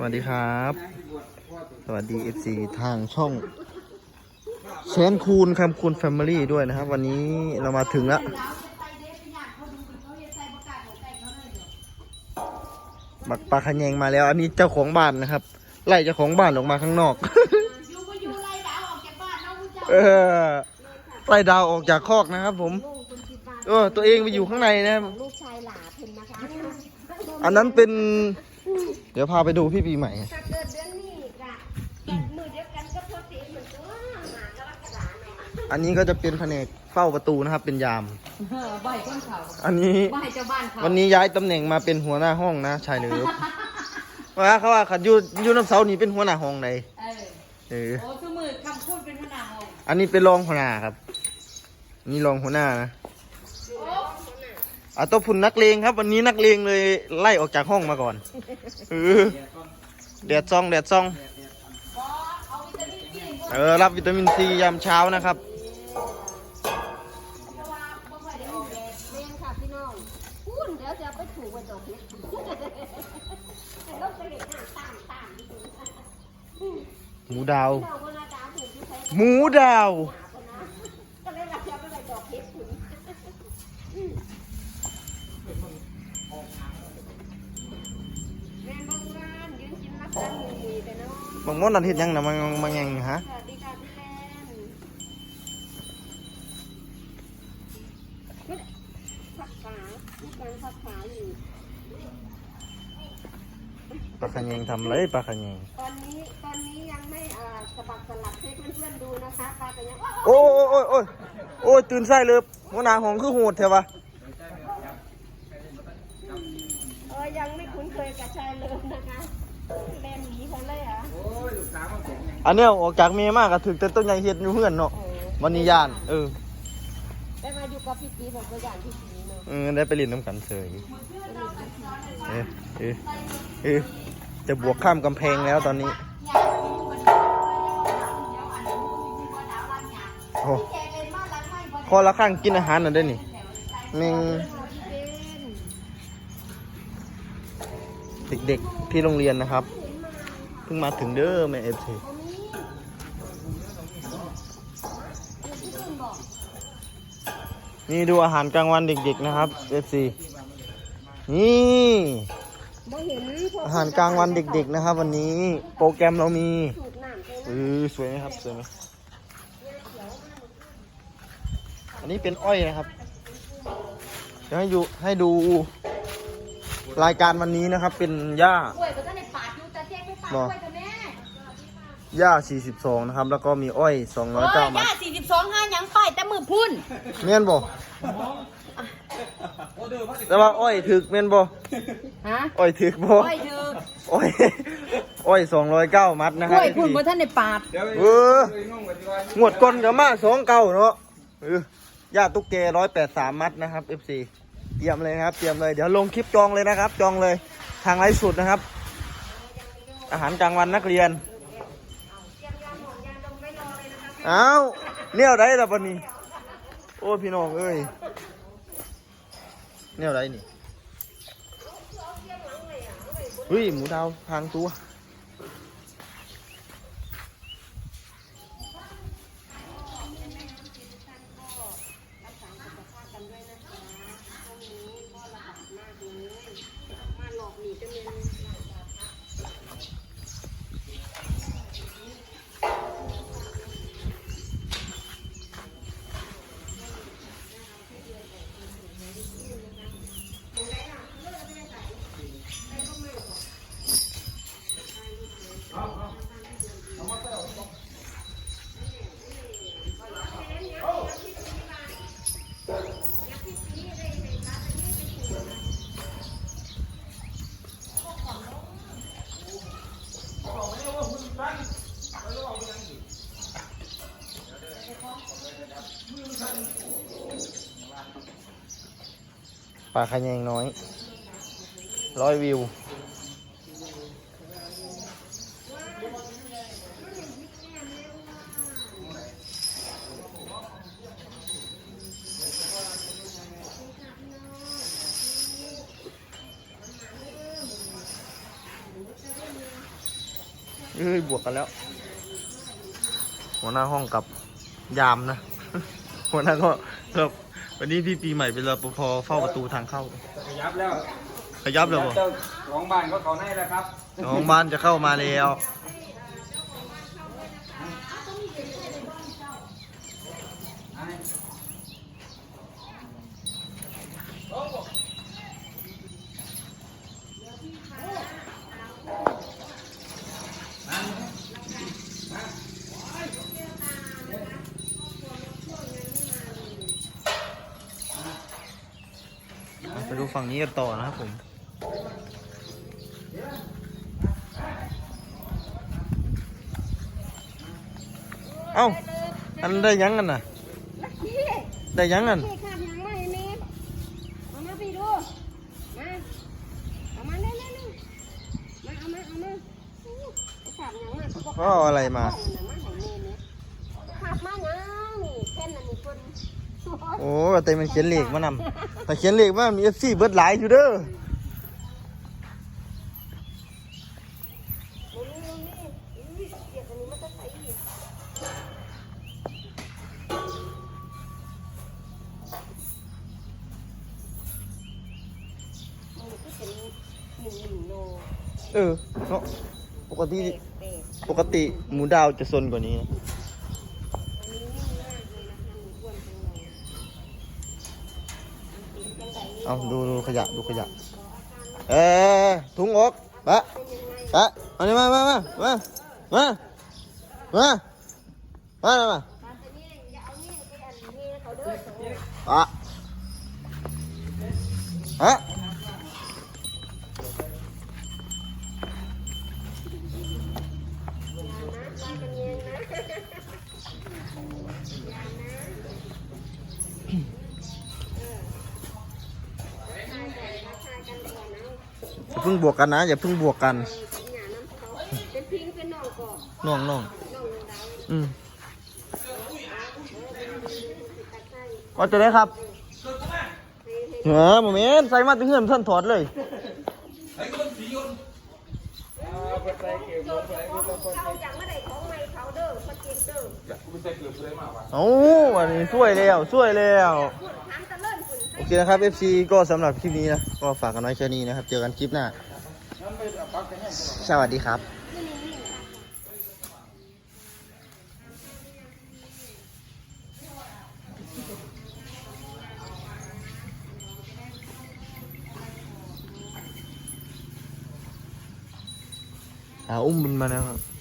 สวัสดีครับ สวัสดี FC ทางช่องแชนคูณคำคูณแฟมิลี่ด้วยนะครับ วันนี้เรามาถึงแล้วบักปลาขแยงมาแล้ว อันนี้เจ้าของบ้านนะครับ ไล่เจ้าของบ้านออกมาข้างนอกไล่ดาวออกจากบ้านเนาะคุณเจ้าเออไล่ดาวออกจากคอกนะครับ ผมเออตัวเองไปอยู่ข้างในนะครับของลูกชายหลาเพิ่นนะคะอันนั้นเป็น เดี๋ยวพาไปดูพี่ปีใหม่ ถ้าเกิดเดือนนี้กะแต่มือเดียวกันก็พอตีเหมือนตัวหมากรกฎาเนาะอันนี้ก็จะเป็นแผนกเฝ้าประตูนะครับ เป็นยาม เออบ่อยต้นเขาอันนี้ บ่อยเจ้าบ้านเขาวันนี้ย้ายตำแหน่งมาเป็นหัวหน้าห้องนะชายเหลือว่าเขาว่าขัดอยูอยูน้ำเสานี่เป็นหัวหน้าห้องไหนเออเออ โอ้สมือคำพูดเป็นขนาดของอันนี้เป็นรองหัวหน้าครับ นี่รองหัวหน้านะ อะตัวพุ่นนักเลงครับ วันนี้นักเลงเลยไล่ออกจากห้องมาก่อนเออแดดซองแดดซอง เออ รับวิตามินซียามเช้านะครับเลี้ยงค่ะพี่น้อง บางมดนั่นเห็ดยังนะมันมันยังฮะสวัสดีค่ะพี่แลนพักขาลูกการพักขาอยู่ ปลาขะแยงทำอะไรปลาขะแยงตอนนี้ตอนนี้ยังไม่เอ่อสะบัดสลับให้เพื่อนๆดูนะคะปลาแต่ยังโอ้ยโอ้โอ้ยโอ้ยตื่นไส้เลยหัวหน้าห้องคือโหดเถอะวะเออยังไม่คุ้นเคยกับชายเลิมนะ อะอันเนี้ยออกจากเมียมากก็ถึงแต่ต้นใหญ่เห็ดอยู่เพื่อนเนาะเออวันนี้ย่าน เออได้มาอยู่กับพี่ปีผมก็อย่างพี่ปีเนาะเออได้ไปเรียนน้ำกันเฉยเออเออเออจะบวกข้ามกำแพงแล้วตอนนี้โอ้คอละข้างกินอาหารน่ะได้นี่แม่งพี่เป็นเด็กๆที่โรงเรียนนะครับ เพิ่งมาถึงเด้อแม่เอฟซี นี่ดูอาหารกลางวันเด็กๆนะครับเอฟซีนี่บ่เห็นพวอาหารกลางวันเด็กๆนะครับ วันนี้โปรแกรมเรามีสูบน้ำใช่ไหมเออสวยไหมครับสวยไหมอันนี้เป็นอ้อยนะครับเดี๋ยวให้ดูให้ดูรายการวันนี้นะครับ เป็นหญ้ากล้วยก็ต้องในปาดอยู่แต่แจ้งไม่ปาดกล้วยกับแม่หญ้า 42 นะครับ แล้วก็มีอ้อยโอ้ย209มัดย่าสี่สิบสองห้ายังป้ายแต่มือพุ่นเมียนบ่ แต่ว่าอ้อยถึกเมียนบ่ฮะอ้อยถึกบ่กล้วยถืออ้อยอ้อย209มัดนะคกรับล้วยพุ่นบ่ท่านในปาดเอองวดก้นกับมาสองเก้าเนาะเออย่าตุ๊กแกร้อยแปดสามมัดนะครับ FC เตรียมเลยนะครับ เตรียมเลยเดี๋ยวลงคลิปจองเลยนะครับ จองเลยทางไลฟ์สดนะครับ อาหารกลางวันนักเรียนอ้าวเนี่ยไรล่ะวันนี้ โอ้พี่น้องเอ้ยเนี่ยอะไรนี่เฮ้ยหมูดาวทางตัวาขะแยงน้อย ร้อยวิว เอ้ย บวกกันแล้ว หัวหน้าห้องกับยามนะ หัวหน้าก็ครับ วันนี้พี่ปีใหม่เป็นรปภเฝ้าประตูทางเข้า ขยับแล้วขยับเลยบ่เจ้าของบ้านเขาเขาให้แล้วครับของบ้านจะเข้ามาแล้ว มาดูฝั่งนี้กันต่อนะครับผมเอ้าอันได้ยังกันน่ะ ได้ยังกันก็อะไรมาขับมาหยัง โอ้แต่มันเขียนเลขมานำแต่เขียนเลขมามีเอฟซีเบิร์ดหลายอยู่เด้อเออเป็นาะปกติเป๊ะเป๊ะปกติหมูดาวจะซนกว่านี้นะ อันนี้นิ่มมากเลยนะคะหนูอ้วนจังเลยอัน เป็นจังไดเอาดูดูขยะดูขยะ เออถุงอกปะเป็นยังไงปะเอานี่มามามามามามามามามาปลาตัวนี้อย่าเอาเนี่ยไปอันนี้เขาเด้อโอ้ยปะฮะ อย่าเพิ่งบวกกันนะอย่าเพิ่งบวกกันน้องอน้องน้องอืมว่าจะได้ครับเออโมเมนใส่มาถึงเงื่อนท่านถอดเลยโอ้อันนี้ช่วยแล้วช่วยแล้ว โอเคนะครับ FC ก็สำหรับคลิปนี้นะ ก็ฝากกันไว้แค่นี้นะครับ เจอกันคลิปหน้า สวัสดีครับอ่าอุ้มบินมาแล้วครับ